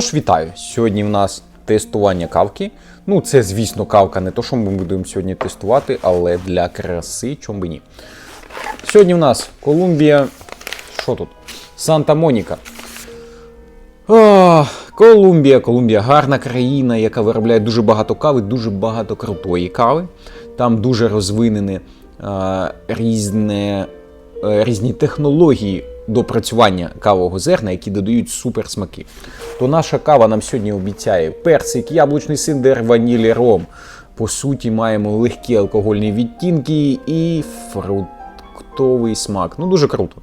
Тож вітаю! Сьогодні в нас тестування кавки. Ну, це, звісно, кавка не то, що ми будемо сьогодні тестувати, але для краси, чому би ні. Сьогодні в нас Колумбія. Що тут? Санта-Моніка. Колумбія, Колумбія гарна країна, яка виробляє дуже багато кави, дуже багато крутої кави. Там дуже розвинені е, різне, різні технології допрацювання кавового зерна, які додають суперсмаки. То наша кава нам сьогодні обіцяє персик, яблучний синдер, ванілі, ром. По суті, маємо легкі алкогольні відтінки і фруктовий смак. Ну, дуже круто.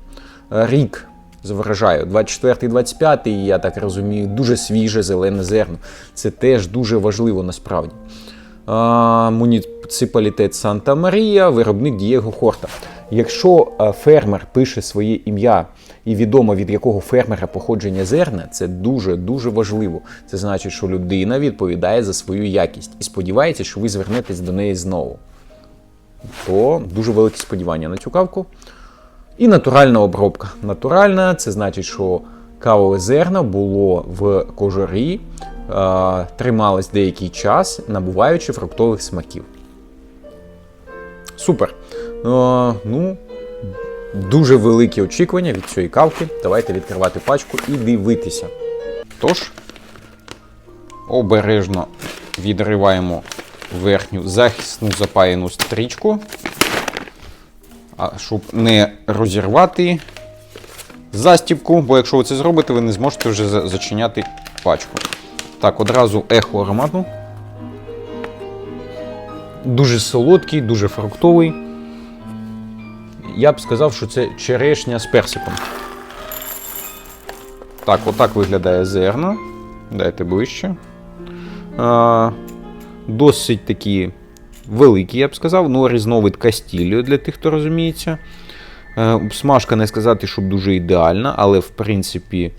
Е, Рік вражаю. 24-25, я так розумію, дуже свіже зелене зерно. Це теж дуже важливо насправді. А, Муніципалітет Санта Марія, виробник Дієго Хорта. Якщо е, фермер пише своє ім'я і відомо від якого фермера походження зерна, це дуже дуже важливо. Це значить, що людина відповідає за свою якість і сподівається, що ви звернетесь до неї знову. То дуже великі сподівання на цю кавку. І натуральна обробка. Натуральна це значить, що кавове зерно було в кожурі, е, трималось деякий час, набуваючи фруктових смаків. Супер. Е, ну, дуже великі очікування від цієї кавки. Давайте відкривати пачку і дивитися. Тож, обережно відриваємо верхню захисну запаяну стрічку а щоб не розірвати застібку, бо якщо ви це зробите, ви не зможете вже зачиняти пачку. Так, одразу ехо аромату. Дуже солодкий, дуже фруктовий. Я б сказав, що це черешня з персиком. Так, отак виглядає зерно. Дайте ближче. А, досить такі великий, я б сказав, ну різновид Кастіліо для тих, хто розуміється. Е, Обсмажка не сказати, щоб дуже ідеальна, але в принципі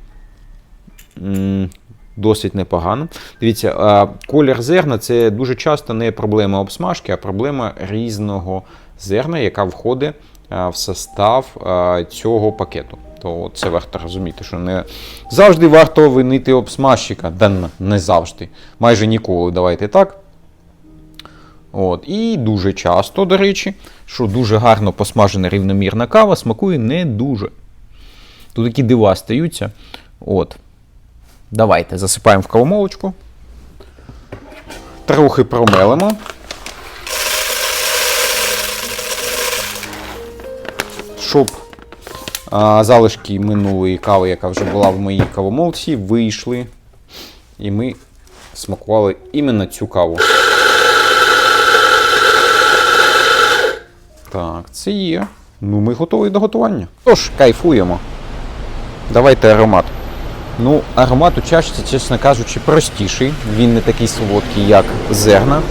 досить непогано. Дивіться, колір зерна це дуже часто не проблема обсмажки, а проблема різного зерна, яка входить в состав е, цього пакету. То це варто розуміти, що не завжди варто винити обсмажчика. Да не завжди. Майже ніколи. Давайте так. От. І дуже часто, до речі, що дуже гарно посмажена рівномірна кава смакує не дуже. Тут такі дива стаються. От. Давайте засипаємо в кавомолочку. Трохи промелимо. Щоб а, залишки минулої кави, яка вже була в моїй кавомолці, вийшли. І ми смакували іменно цю каву. Так, це є. Ну, ми готові до готування. Тож, кайфуємо. Давайте аромат. Ну, аромат у чашці, чесно кажучи, простіший. Він не такий солодкий, як зерна.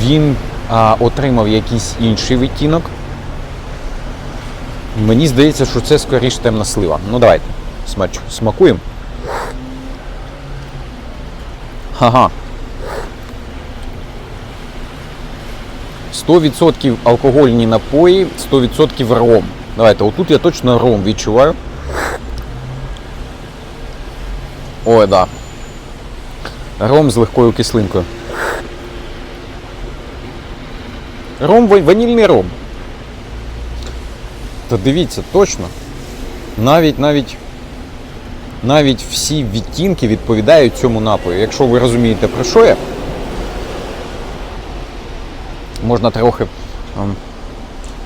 Він а, отримав якийсь інший відтінок. Мені здається, що це скоріш темна слива. Ну, давайте. Смач... Смакуємо. Ага. 100% алкогольні напої, 100% ром. Давайте, отут я точно ром відчуваю. Ой, да. Ром з легкою кислинкою. Ром, ванільний ром. Та дивіться, точно. Навіть, навіть, навіть всі відтінки відповідають цьому напою. Якщо ви розумієте, про що я, можна трохи. ем,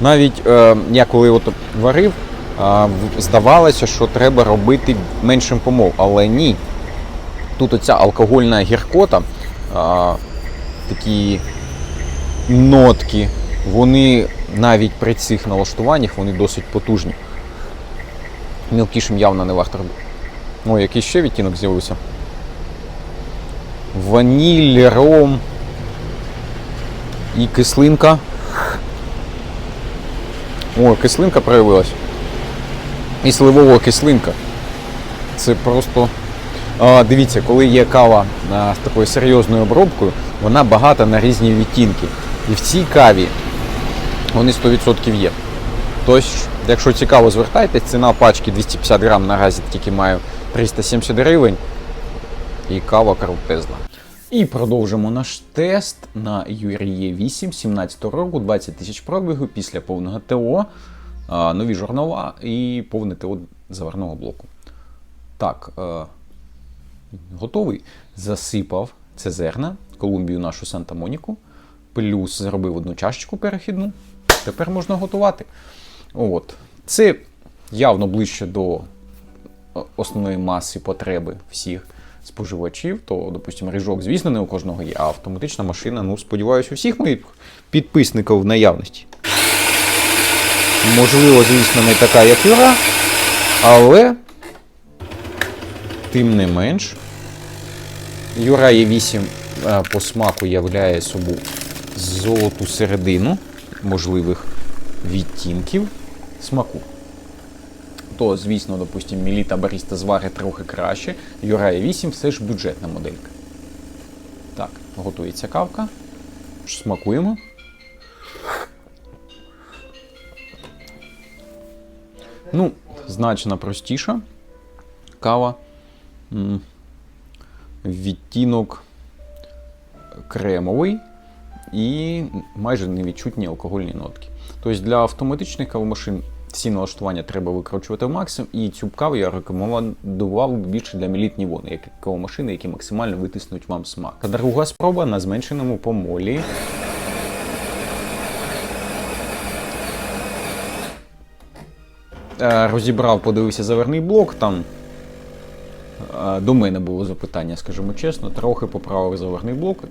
Навіть е, я коли от варив, е, здавалося, що треба робити меншим помол, але ні. Тут оця алкогольна гіркота, е, такі нотки, вони навіть при цих налаштуваннях вони досить потужні. Мілкішим явно не варто робити. О, який ще відтінок з'явився. Ваніль, ром і кислинка. О, кислинка проявилась. І сливова кислинка. Це просто. А, дивіться, коли є кава з такою серйозною обробкою, вона багата на різні відтінки. І в цій каві вони 100% є. Тож, якщо цікаво, звертайтесь, ціна пачки 250 грам наразі тільки маю 370 гривень. І кава крутезна. І продовжимо наш тест на Юріє 8 17 року, 20 тисяч пробігу після повного ТО, нові журнала і повне ТО заварного блоку. Так, е, готовий. Засипав це зерна, Колумбію нашу Санта-Моніку, плюс зробив одну чашечку перехідну. Тепер можна готувати. От. Це явно ближче до е, основної маси потреби всіх споживачів, то, допустимо, ріжок, звісно, не у кожного є, а автоматична машина, ну, сподіваюся, у всіх моїх підписників в наявності. Можливо, звісно, не така, як Юра, але тим не менш, Юра є 8 е, по смаку являє собою золоту середину можливих відтінків смаку. То, звісно, допустимо, Міліта Баріста зварить трохи краще. Юрає 8 все ж бюджетна моделька. Так, готується кавка. Смакуємо. Ну, значно простіша кава. Відтінок кремовий і майже невідчутні алкогольні нотки. Тобто для автоматичних кавомашин всі налаштування треба викручувати в максимум, і цю каву я рекомендував більше для мілітні вони, як кавомашини, які максимально витиснуть вам смак. А друга спроба на зменшеному помолі. Е, Розібрав, подивився заверний блок, там е, до мене було запитання, скажімо чесно, трохи поправив заверний блок,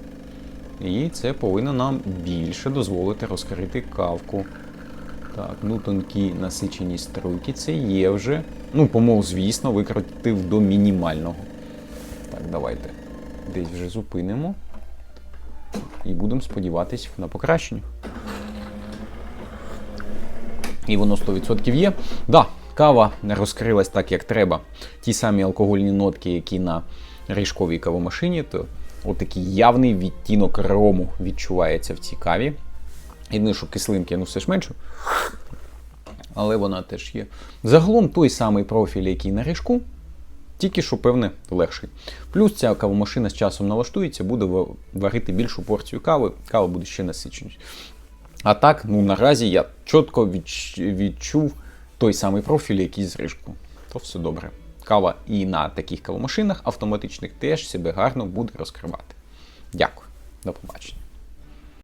і це повинно нам більше дозволити розкрити кавку. Так, ну тонкі насичені струйки, це є вже. Ну, помол, звісно, викрутив до мінімального. Так, давайте десь вже зупинимо. І будемо сподіватись на покращення. І воно 100% є. Да, кава розкрилась так, як треба. Ті самі алкогольні нотки, які на ріжковій кавомашині, то отакий явний відтінок рому відчувається в цій каві. Єдине, що кислинки ну, все ж менше. Але вона теж є. Загалом той самий профіль, який на ріжку, тільки що, певне, легший. Плюс ця кавомашина з часом налаштується, буде варити більшу порцію кави, кава буде ще насиченіша. А так, ну наразі я чітко відч- відчув той самий профіль, який з ріжку. То все добре. Кава і на таких кавомашинах автоматичних теж себе гарно буде розкривати. Дякую, до побачення.